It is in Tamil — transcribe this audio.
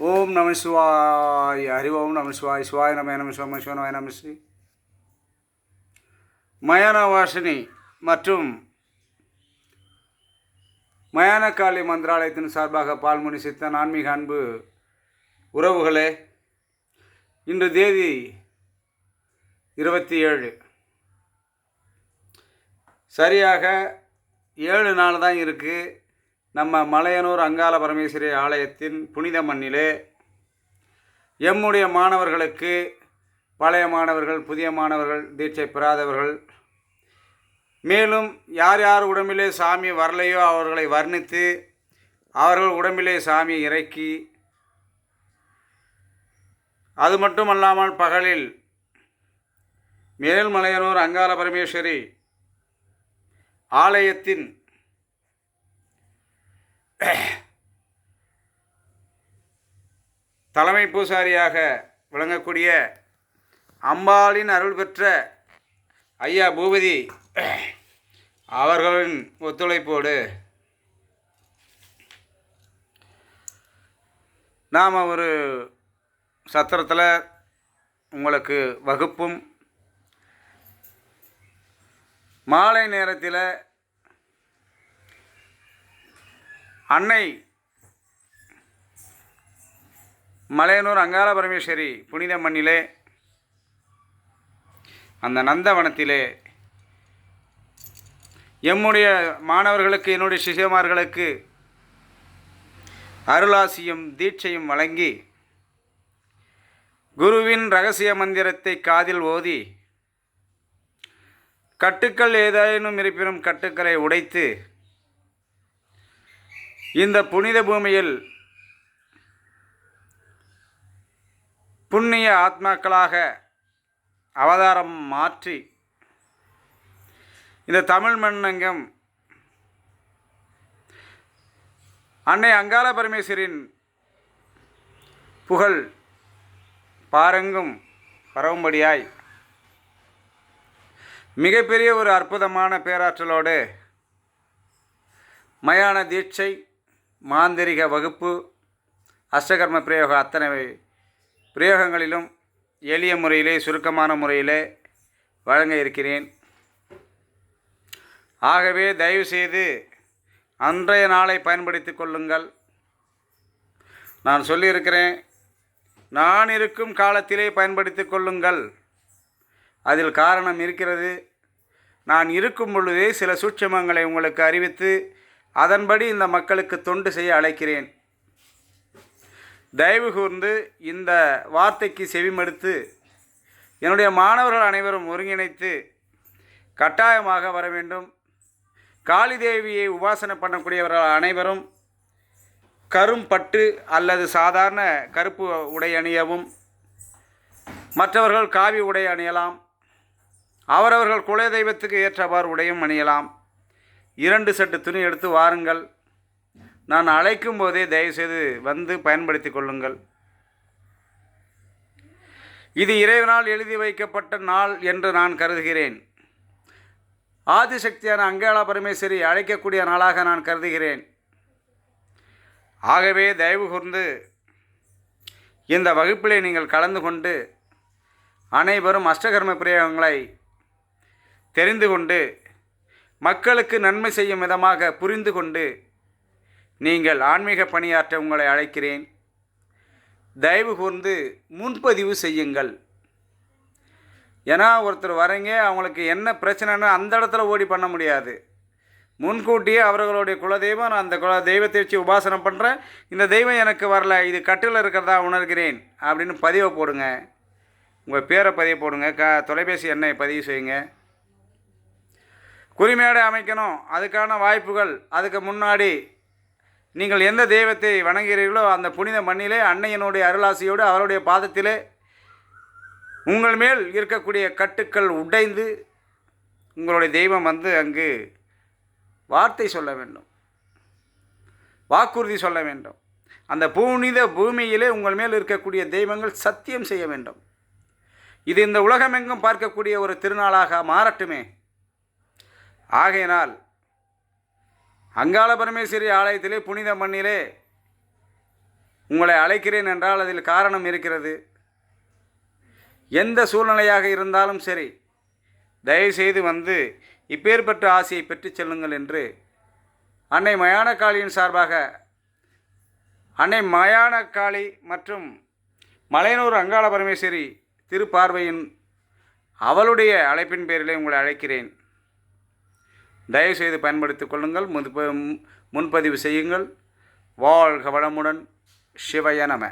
ஓம் நம சிவாய் ஹரி ஓம் நம சிவாய் சிவாய் நம நம சிவ சிவனாய நம ஸ்ரீ. மயானவாசினி மற்றும் மயானக்காளி மந்திராலயத்தின் சார்பாக பால்முனி சித்தன் ஆன்மீக அன்பு உறவுகளே இன்று தேதி இருபத்தி ஏழு. சரியாக ஏழு நாள் தான் இருக்குது நம்ம மலையனூர் அங்காள பரமேஸ்வரி ஆலயத்தின் புனித மண்ணிலே எம்முடைய மாணவர்களுக்கு பழைய மாணவர்கள் புதிய மாணவர்கள் தீட்சை பெறாதவர்கள் மேலும் யார் யார் உடம்பிலே சாமி வரலையோ அவர்களை வர்ணித்து அவர்கள் உடம்பிலே சாமி இறக்கி அது மட்டுமல்லாமல் பகலில் மேல்மலையனூர் அங்காள பரமேஸ்வரி ஆலயத்தின் தலைமை பூசாரியாக விளங்கக்கூடிய அம்பாளின் அருள் பெற்ற ஐயா பூபதி அவர்களின் ஒத்துழைப்போடு நாம் ஒரு சத்திரத்தில் உங்களுக்கு வகுப்பும் மாலை நேரத்தில் அன்னை மலையனூர் அங்காள பரமேஸ்வரி புனித மண்ணிலே அந்த நந்தவனத்திலே எம்முடைய மாணவர்களுக்கு என்னுடைய சிஷியமார்களுக்கு அருளாசியும் தீட்சையும் வழங்கி குருவின் ரகசிய மந்திரத்தை காதில் ஓதி கட்டுக்கள் ஏதேனும் இருப்பினும் கட்டுக்களை உடைத்து இந்த புனித பூமியில் புண்ணிய ஆத்மாக்களாக அவதாரம் மாற்றி இந்த தமிழ் மண்ணங்கம் அன்னை அங்காள பரமேஸ்வரின் புகழ் பாரெங்கும் பரவும்படியாய் மிகப்பெரிய ஒரு அற்புதமான பேராற்றலோடு மயான தீட்சை மாந்திரிக வகுப்பு அஷ்டகர்ம பிரயோகம் அத்தனை பிரயோகங்களிலும் எளிய முறையிலே சுருக்கமான முறையிலே வழங்க இருக்கிறேன். ஆகவே தயவுசெய்து அன்றைய நாளை பயன்படுத்தி கொள்ளுங்கள். நான் சொல்லியிருக்கிறேன் நான் இருக்கும் காலத்திலே பயன்படுத்தி கொள்ளுங்கள். அதில் காரணம் இருக்கிறது. நான் இருக்கும் பொழுதே சில சூட்சமங்களை உங்களுக்கு அறிவித்து அதன்படி இந்த மக்களுக்கு தொண்டு செய்ய அழைக்கிறேன். தயவு கூர்ந்து இந்த வார்த்தைக்கு செவிமடுத்து என்னுடைய மாணவர்கள் அனைவரும் ஒருங்கிணைத்து கட்டாயமாக வர வேண்டும். காளி தேவியை உபாசனை பண்ணக்கூடியவர்கள் அனைவரும் கரும் பட்டு அல்லது சாதாரண கருப்பு உடை அணியவும் மற்றவர்கள் காவி உடை அணியலாம் அவரவர்கள் குல தெய்வத்துக்கு ஏற்றவாறு உடையும் அணியலாம். இரண்டு செட்டு துணி எடுத்து வாருங்கள். நான் அழைக்கும் போதே தயவுசெய்து வந்து பயன்படுத்தி கொள்ளுங்கள். இது இறைவனால் எழுதி வைக்கப்பட்ட நாள் என்று நான் கருதுகிறேன். ஆதிசக்தியான அங்காள பரமேஸ்வரி அழைக்கக்கூடிய நாளாக நான் கருதுகிறேன். ஆகவே தயவு கூர்ந்து இந்த வகுப்பிலே நீங்கள் கலந்து கொண்டு அனைவரும் அஷ்டகர்ம பிரயோகங்களை தெரிந்து கொண்டு மக்களுக்கு நன்மை செய்யும் விதமாக புரிந்து கொண்டு நீங்கள் ஆன்மீக பணியாற்ற உங்களை அழைக்கிறேன். தயவு கூர்ந்து முன்பதிவு செய்யுங்கள். ஏன்னா ஒருத்தர் வரீங்க அவங்களுக்கு என்ன பிரச்சனைன்னு அந்த இடத்துல ஓடி பண்ண முடியாது. முன்கூட்டியே அவர்களுடைய குலதெய்வம் நான் அந்த குல தெய்வத்தை வச்சு உபாசனை பண்ணுறேன் இந்த தெய்வம் எனக்கு வரல இது கட்டில் இருக்கிறதா உணர்கிறேன் அப்படின்னு பதிவை போடுங்க. உங்கள் பேரை பதிவு போடுங்க. க தொலைபேசி எண்ணை பதிவு செய்யுங்க. குறிமேடை அமைக்கணும். அதுக்கான வாய்ப்புகள் அதுக்கு முன்னாடி நீங்கள் எந்த தெய்வத்தை வணங்குகிறீர்களோ அந்த புனித மண்ணிலே அன்னையனுடைய அருளாசியோடு அவருடைய பாதத்திலே உங்கள் மேல் இருக்கக்கூடிய கட்டுக்கள் உடைந்து உங்களுடைய தெய்வம் வந்து அங்கு வார்த்தை சொல்ல வேண்டும். வாக்குறுதி சொல்ல வேண்டும். அந்த புனித பூமியிலே உங்கள் மேல் இருக்கக்கூடிய தெய்வங்கள் சத்தியம் செய்ய வேண்டும். இது இந்த உலகமெங்கும் பார்க்கக்கூடிய ஒரு திருநாளாக மாறட்டுமே. ஆகையினால் அங்காள பரமேஸ்வரி ஆலயத்திலே புனித மண்ணிலே உங்களை அழைக்கிறேன் என்றால் அதில் காரணம் இருக்கிறது. எந்த சூழ்நிலையாக இருந்தாலும் சரி தயவுசெய்து வந்து இப்பேற்பட்ட ஆசையை பெற்றுச் செல்லுங்கள் என்று அன்னை மயானக்காளியின் சார்பாக அன்னை மயானக்காளி மற்றும் மலையனூர் அங்காள பரமேஸ்வரி திருப்பார்வையின் அவளுடைய அழைப்பின் பேரிலே உங்களை அழைக்கிறேன். தயவுசெய்து பயன்படுத்திக் கொள்ளுங்கள். முன்பதிவு செய்யுங்கள். வாழ்க வளமுடன். சிவய நம.